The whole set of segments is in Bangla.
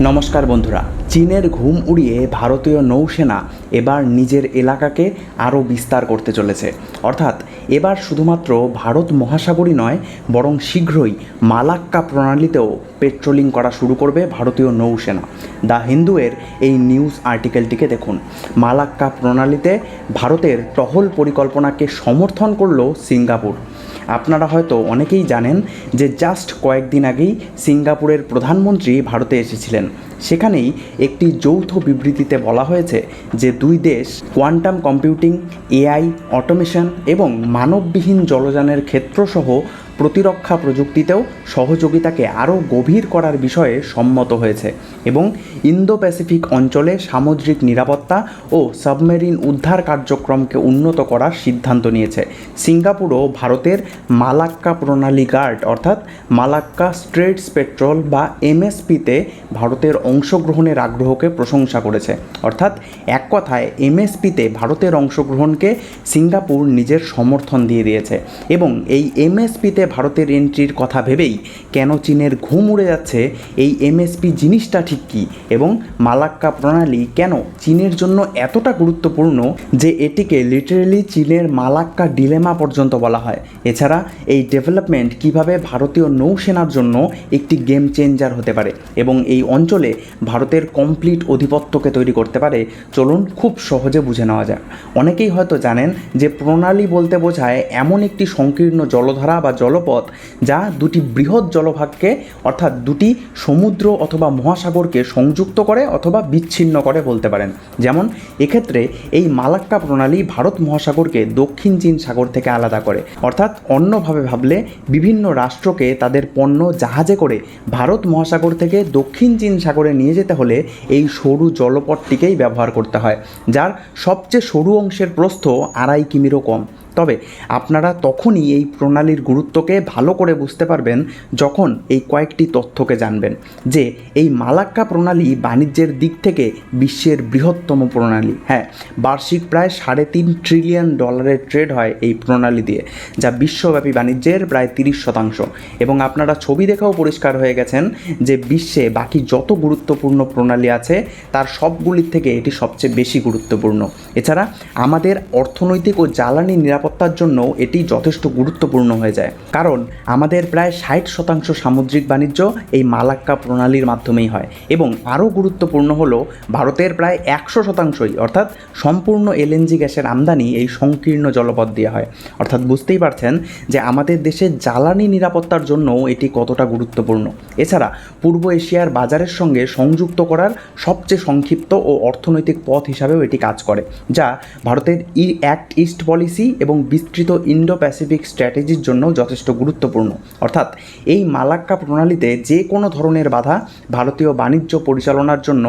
নমস্কার বন্ধুরা। চীনের ঘুম উড়িয়ে ভারতীয় নৌসেনা এবার নিজের এলাকাকে আরও বিস্তার করতে চলেছে। অর্থাৎ এবার শুধুমাত্র ভারত মহাসাগরই নয়, বরং শীঘ্রই মালাক্কা প্রণালীতেও পেট্রোলিং করা শুরু করবে ভারতীয় নৌসেনা। দ্য হিন্দুয়ের এই নিউজ আর্টিকেলটিকে দেখুন। মালাক্কা প্রণালীতে ভারতের টহল পরিকল্পনাকে সমর্থন করল সিঙ্গাপুর। আপনারা হয়তো অনেকেই জানেন যে জাস্ট কয়েকদিন আগেই সিঙ্গাপুরের প্রধানমন্ত্রী ভারতে এসেছিলেন। সেখানেই একটি যৌথ বিবৃতিতে বলা হয়েছে যে দুই দেশ কোয়ান্টাম কম্পিউটিং, এআই, অটোমেশন এবং মানববিহীন জলযানের ক্ষেত্রসহ প্রতিরক্ষা প্রযুক্তিতেও সহযোগিতাকে আরও গভীর করার বিষয়ে সম্মত হয়েছে এবং ইন্দো প্যাসিফিক অঞ্চলে সামুদ্রিক নিরাপত্তা ও সাবমেরিন উদ্ধার কার্যক্রমকে উন্নত করার সিদ্ধান্ত নিয়েছে। সিঙ্গাপুরও ভারতের মালাক্কা প্রণালী গার্ড অর্থাৎ মালাক্কা স্ট্রেটস পেট্রোল বা এমএসপিতে ভারতের অংশগ্রহণের আগ্রহকে প্রশংসা করেছে। অর্থাৎ এক কথায়, এমএসপিতে ভারতের অংশগ্রহণকে সিঙ্গাপুর নিজের সমর্থন দিয়ে দিয়েছে এবং এই এমএসপিতে ভারতের এন্ট্রির কথা ভেবেই কেন চীনের ঘুম উড়ে যাচ্ছে এই এমএসপি জিনিসটা ঠিক কী? এবং মালাক্কা প্রণালী কেন চীনের জন্য এতটা গুরুত্বপূর্ণ যে এটিকে লিটারেলি চীনের মালাক্কা ডিলেমা পর্যন্ত বলা হয়? এছাড়া এই ডেভেলপমেন্ট কীভাবে ভারতীয় নৌসেনার জন্য একটি গেম চেঞ্জার হতে পারে? এবং এই অঞ্চলে ভারতের কমপ্লিট অধিপত্যকে তৈরি করতে পারে? চলুন খুব সহজে বুঝে নেওয়া যাক। অনেকেই হয়তো জানেন যে প্রণালী বলতে বোঝায় এমন একটি সংকীর্ণ জলধারা বা জলপথ, যা দুটি বৃহৎ জলভাগকে, অর্থাৎ দুটি সমুদ্র অথবা মহাসাগরকে সংযুক্ত করে অথবা বিচ্ছিন্ন করে বলতে পারেন। যেমন, এক্ষেত্রে এই মালাক্কা প্রণালী ভারত মহাসাগরকে দক্ষিণ চীন সাগর থেকে আলাদা করে। অর্থাৎ অন্যভাবে ভাবলে, বিভিন্ন রাষ্ট্রকে তাদের পণ্য জাহাজে করে ভারত মহাসাগর থেকে দক্ষিণ চীন সাগরে নিয়ে যেতে হলে এই সরু জলপথটিকেই ব্যবহার করতে হয়, যার সবচেয়ে সরু অংশের প্রস্থ আড়াই কিমিরও কম। তবে আপনারা তখনই এই প্রণালীর গুরুত্বকে ভালো করে বুঝতে পারবেন যখন এই কয়েকটি তথ্যকে জানবেন। যে এই মালাক্কা প্রণালী বাণিজ্যের দিক থেকে বিশ্বের বৃহত্তম প্রণালী। হ্যাঁ বার্ষিক প্রায় সাড়ে তিন ট্রিলিয়ন ডলারের ট্রেড হয় এই প্রণালী দিয়ে, যা বিশ্বব্যাপী বাণিজ্যের প্রায় তিরিশ শতাংশ। এবং আপনারা ছবি দেখেও পরিষ্কার হয়ে গেছেন যে বিশ্বে বাকি যত গুরুত্বপূর্ণ প্রণালী আছে, তার সবগুলির থেকে এটি সবচেয়ে বেশি গুরুত্বপূর্ণ। এছাড়া আমাদের অর্থনৈতিক ও জ্বালানি নিরাপত্তার জন্য এটি যথেষ্ট গুরুত্বপূর্ণ হয়ে যায়। কারণ আমাদের প্রায় ষাট শতাংশ সামুদ্রিক বাণিজ্য এই মালাক্কা প্রণালীর মাধ্যমেই হয় এবং আরও গুরুত্বপূর্ণ হল ভারতের প্রায় একশো শতাংশই, অর্থাৎ সম্পূর্ণ এলএনজি গ্যাসের আমদানি এই সংকীর্ণ জলপথ দিয়ে হয়। অর্থাৎ বুঝতেই পারছেন যে আমাদের দেশে জ্বালানি নিরাপত্তার জন্য এটি কতটা গুরুত্বপূর্ণ। এছাড়া পূর্ব এশিয়ার বাজারের সঙ্গে সংযুক্ত করার সবচেয়ে সংক্ষিপ্ত ও অর্থনৈতিক পথ হিসাবেও এটি কাজ করে, যা ভারতের ই, অ্যাক্ট ইস্ট পলিসি এবং বিস্তৃত ইন্ডো প্যাসিফিক স্ট্র্যাটেজির জন্য যথেষ্ট গুরুত্বপূর্ণ। অর্থাৎ, এই মালাক্কা প্রণালীতে যে কোনো ধরনের বাধা ভারতীয় বাণিজ্য পরিচালনার জন্য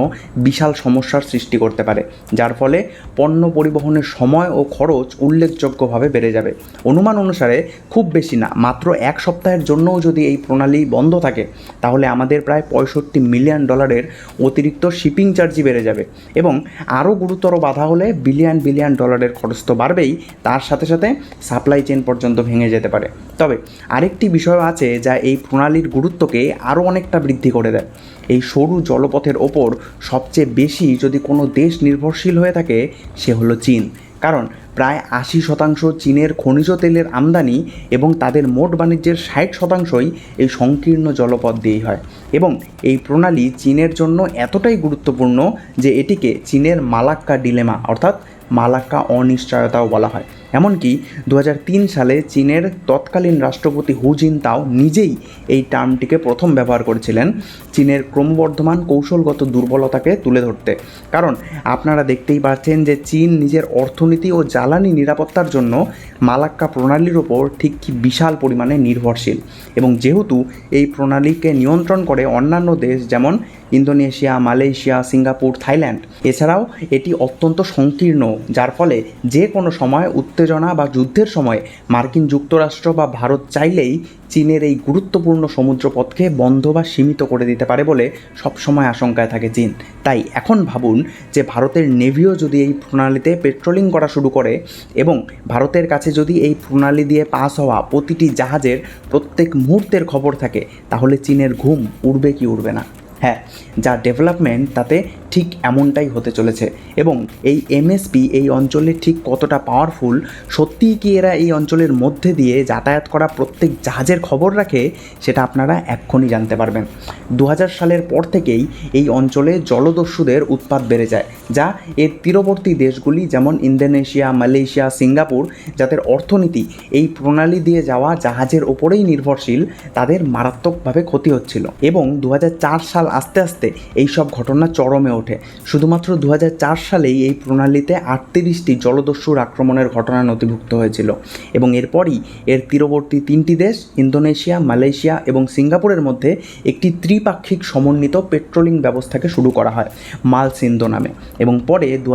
বিশাল সমস্যার সৃষ্টি করতে পারে, যার ফলে পণ্য পরিবহনের সময় ও খরচ উল্লেখযোগ্যভাবে বেড়ে যাবে। অনুমান অনুসারে, খুব বেশি না, মাত্র এক সপ্তাহের জন্যও যদি এই প্রণালী বন্ধ থাকে, তাহলে আমাদের প্রায় পঁয়ষট্টি মিলিয়ন ডলারের অতিরিক্ত শিপিং চার্জই বেড়ে যাবে এবং আরও গুরুতর বাধা হলে বিলিয়ন বিলিয়ন ডলারের খরচ তো বাড়বেই, তার সাথে সাথে সাপ্লাই চেন পর্যন্ত ভেঙে যেতে পারে। তবে আরেকটি বিষয় আছে যা এই প্রণালীর গুরুত্বকে আরও অনেকটা বৃদ্ধি করে দেয়। এই সরু জলপথের ওপর সবচেয়ে বেশি যদি কোনো দেশ নির্ভরশীল হয়ে থাকে, সে হলো চীন। কারণ প্রায় আশি শতাংশ চীনের খনিজ তেলের আমদানি এবং তাদের মোট বাণিজ্যের ষাট শতাংশই এই সংকীর্ণ জলপথ দিয়েই হয়। এবং এই প্রণালী চীনের জন্য এতটাই গুরুত্বপূর্ণ যে এটিকে চীনের মালাক্কা ডিলেমা অর্থাৎ মালাক্কা অনিশ্চয়তাও বলা হয়। এমনকি দু হাজার তিন সালে চীনের তৎকালীন রাষ্ট্রপতি হু জিনতাও নিজেই এই টার্মটিকে প্রথম ব্যবহার করেছিলেন চীনের ক্রমবর্ধমান কৌশলগত দুর্বলতাকে তুলে ধরতে। কারণ আপনারা দেখতেই পাচ্ছেন যে চীন নিজের অর্থনীতি ও জ্বালানি নিরাপত্তার জন্য মালাক্কা প্রণালীর ওপর ঠিক কি বিশাল পরিমাণে নির্ভরশীল। এবং যেহেতু এই প্রণালীকে নিয়ন্ত্রণ করে অন্যান্য দেশ যেমন ইন্দোনেশিয়া, মালয়েশিয়া, সিঙ্গাপুর, থাইল্যান্ড, এছাড়াও এটি অত্যন্ত সংকীর্ণ, যার ফলে যে কোনো সময় উত্তেজনা বা যুদ্ধের সময় মার্কিন যুক্তরাষ্ট্র বা ভারত চাইলেই চীনের এই গুরুত্বপূর্ণ সমুদ্রপথকে বন্ধ বা সীমিত করে দিতে পারে বলে সবসময় আশঙ্কায় থাকে চীন। তাই এখন ভাবুন যে ভারতের নেভিও যদি এই প্রণালীতে পেট্রোলিং করা শুরু করে এবং ভারতের কাছে যদি এই প্রণালী দিয়ে পাস হওয়া প্রতিটি জাহাজের প্রত্যেক মুহূর্তের খবর থাকে, তাহলে চীনের ঘুম উড়বে কি উড়বে না। হ্যাঁ যা ডেভেলপমেন্ট তাতে ঠিক এমনটাই হতে চলেছে। এবং এই এমএসপি এই অঞ্চলে ঠিক কতটা পাওয়ারফুল সত্যিই কি এরা এই অঞ্চলের মধ্যে দিয়ে যাতায়াত করা প্রত্যেক জাহাজের খবর রাখে, সেটা আপনারা এক্ষুনি জানতে পারবেন। দু হাজার সালের পর থেকেই এই অঞ্চলে জলদস্যুদের উৎপাত বেড়ে যায়, যা এর তীরবর্তী দেশগুলি যেমন ইন্দোনেশিয়া, মালয়েশিয়া, সিঙ্গাপুর, যাদের অর্থনীতি এই প্রণালী দিয়ে যাওয়া জাহাজের ওপরেই নির্ভরশীল, তাদের মারাত্মকভাবে ক্ষতি হচ্ছিল। এবং দু হাজার চার সাল আস্তে আস্তে এই সব ঘটনা চরমে ওঠে। শুধুমাত্র দু হাজার চার সালেই এই প্রণালীতে আটত্রিশটি জলদস্যুর আক্রমণের ঘটনা নথিভুক্ত হয়েছিল এবং এরপরই এর তীরবর্তী তিনটি দেশ, ইন্দোনেশিয়া, মালয়েশিয়া এবং সিঙ্গাপুরের মধ্যে একটি ত্রিপাক্ষিক সমন্বিত পেট্রোলিং ব্যবস্থাকে শুরু করা হয় মাল সিন্ধু নামে। এবং পরে দু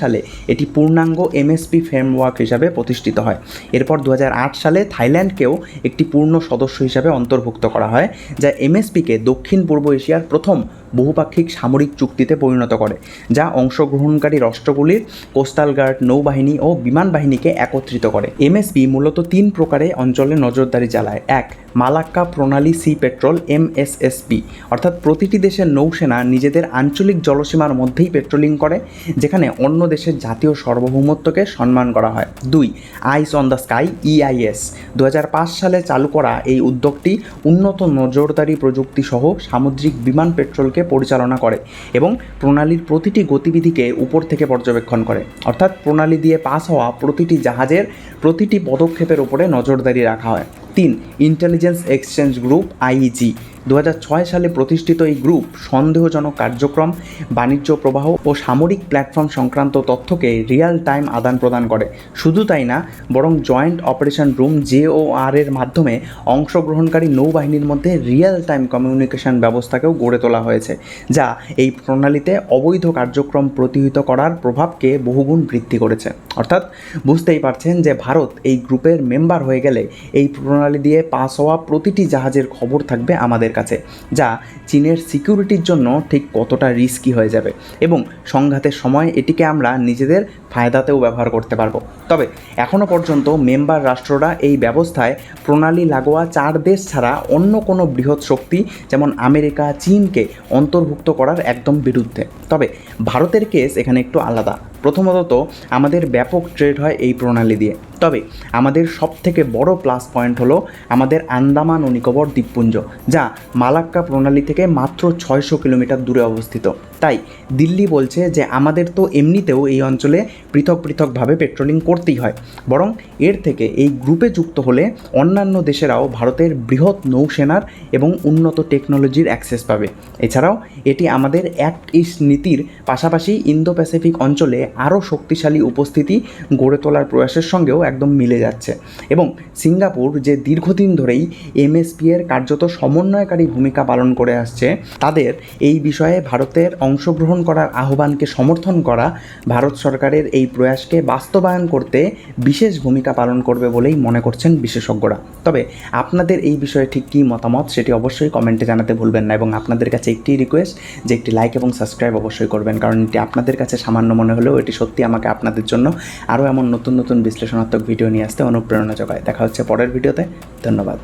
সালে এটি পূর্ণাঙ্গ এমএসপি ফ্রেমওয়ার্ক হিসাবে প্রতিষ্ঠিত হয়। এরপর দু হাজার আট সালে থাইল্যান্ডকেও একটি পূর্ণ সদস্য হিসাবে অন্তর্ভুক্ত করা হয়, যা এমএসপিকে দক্ষিণ পূর্ব এশিয়ার প্রথম বহুপাক্ষিক সামরিক চুক্তিতে পরিণত করে, যা অংশগ্রহণকারী রাষ্ট্রগুলির কোস্টাল গার্ড, নৌবাহিনী ও বিমান বাহিনীকে একত্রিত করে। এমএসপি মূলত তিন প্রকারে অঞ্চলে নজরদারি চালায়। এক মালাক্কা প্রণালী সি পেট্রোল এমএসএসপি। অর্থাৎ প্রতিটি দেশের নৌসেনা নিজেদের আঞ্চলিক জলসীমার মধ্যেই পেট্রোলিং করে, যেখানে অন্য দেশের জাতীয় সার্বভৌমত্বকে সম্মান করা হয়। দুই eyes on the sky EIS দু হাজার পাঁচ সালে চালু করা এই উদ্যোগটি উন্নত নজরদারি প্রযুক্তি সহ সামুদ্রিক বিমান পেট্রোলকে পরিচালনা করে এবং প্রণালীর প্রতিটি গতিবিধিকে উপর থেকে পর্যবেক্ষণ করে। অর্থাৎ প্রণালী দিয়ে পাস হওয়া প্রতিটি জাহাজের প্রতিটি পদক্ষেপের উপরে নজরদারি রাখা হয়। তিন ইন্টেলিজেন্স এক্সচেঞ্জ গ্রুপ আইইজি দু হাজার ছয় সালে প্রতিষ্ঠিত এই গ্রুপ সন্দেহজনক কার্যক্রম, বাণিজ্য প্রবাহ ও সামরিক প্ল্যাটফর্ম সংক্রান্ত তথ্যকে রিয়াল টাইম আদান প্রদান করে। শুধু তাই না, বরং জয়েন্ট অপারেশন রুম জেওআর এর মাধ্যমে অংশগ্রহণকারী নৌবাহিনীর মধ্যে রিয়েল টাইম কমিউনিকেশন ব্যবস্থাকেও গড়ে তোলা হয়েছে, যা এই প্রণালীতে অবৈধ কার্যক্রম প্রতিহিত করার প্রভাবকে বহুগুণ বৃদ্ধি করেছে। অর্থাৎ, বুঝতেই পারছেন যে ভারত এই গ্রুপের মেম্বার হয়ে গেলে এই প্রণালী দিয়ে পাস হওয়া প্রতিটি জাহাজের খবর থাকবে আমাদের কাছে, যা চীনের সিকিউরিটির জন্য ঠিক কতটা রিস্কি হয়ে যাবে। এবং সংঘাতের সময় এটিকে আমরা নিজেদের ফায়দাতেও ব্যবহার করতে পারব। তবে এখনও পর্যন্ত মেম্বার রাষ্ট্ররা এই ব্যবস্থায় প্রণালী লাগোয়া চার দেশ ছাড়া অন্য কোনো বৃহৎ শক্তি যেমন আমেরিকা, চীনকে অন্তর্ভুক্ত করার একদম বিরুদ্ধে। তবে ভারতের কেস এখানে একটু আলাদা। প্রথমত, আমাদের ব্যাপক ট্রেড হয় এই প্রণালী দিয়ে। তবে আমাদের সব থেকে বড় প্লাস পয়েন্ট হলো আমাদের আন্দামান ও নিকোবর দ্বীপপুঞ্জ, যা মালাক্কা প্রণালী থেকে মাত্র ছয়শো কিলোমিটার দূরে অবস্থিত। তাই দিল্লি বলছে যে আমাদের তো এমনিতেও এই অঞ্চলে পৃথক পৃথকভাবে পেট্রোলিং করতেই হয়। বরং এর থেকে এই গ্রুপে যুক্ত হলে অন্যান্য দেশেরাও ভারতের বৃহৎ নৌসেনার এবং উন্নত টেকনোলজির অ্যাক্সেস পাবে। এছাড়াও এটি আমাদের অ্যাক্ট ইস্ট নীতির পাশাপাশি ইন্দো প্যাসিফিক অঞ্চলে আরও শক্তিশালী উপস্থিতি গড়ে তোলার প্রয়াসের সঙ্গেও একদম মিলে যাচ্ছে। এবং সিঙ্গাপুর যে দীর্ঘদিন ধরেই এমএসপি এর কার্যত সমন্বয়কারী ভূমিকা পালন করে আসছে, তাদের এই বিষয়ে ভারতের অংশগ্রহণ করার আহ্বানকে সমর্থন করা ভারত সরকারের এই প্রয়াসকে বাস্তবায়ন করতে বিশেষ ভূমিকা পালন করবে বলেই মনে করছেন বিশেষজ্ঞরা। তবে আপনাদের এই বিষয়ে ঠিক কী মতামত সেটি অবশ্যই কমেন্টে জানাতে ভুলবেন না এবং আপনাদের কাছে একটি রিকোয়েস্ট যে একটি লাইক এবং সাবস্ক্রাইব অবশ্যই করবেন, কারণ এটি আপনাদের কাছে সামান্য মনে হলেও এটি সত্যি আমাকে আপনাদের জন্য আরও এমন নতুন নতুন বিশ্লেষণাত্মক ভিডিও নিয়ে আসতে অনুপ্রেরণা যোগায়। দেখা হচ্ছে পরের ভিডিওতে ধন্যবাদ।